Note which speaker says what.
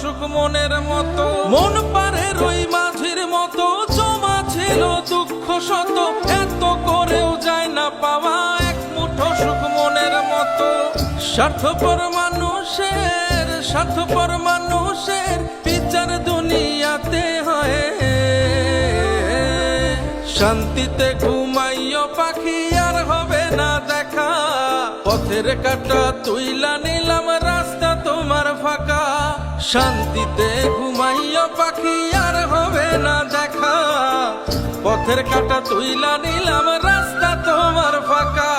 Speaker 1: সুখ মনের মতো। মন পারে রই মাঝির মতো, জমা ছিল দুঃখ শত। এত করেও যায় না পাওয়া এক মুঠো সুখ মনের মতো। স্বার্থপর মানুষের স্বার্থপর মানুষের বিচার দুনিয়াতে হয়। শান্তিতে ঘুমাইও পাখি, আর হবে না দেখা। পথের কাটা তুইলা নিলাম, রাস্তা তোমার ফাঁকা। শান্তিতে ঘুমাইয়া পাখি আর হবে না দেখা। পথের কাটা তুইলা নিলাম রাস্তা তোমার ফাঁকা।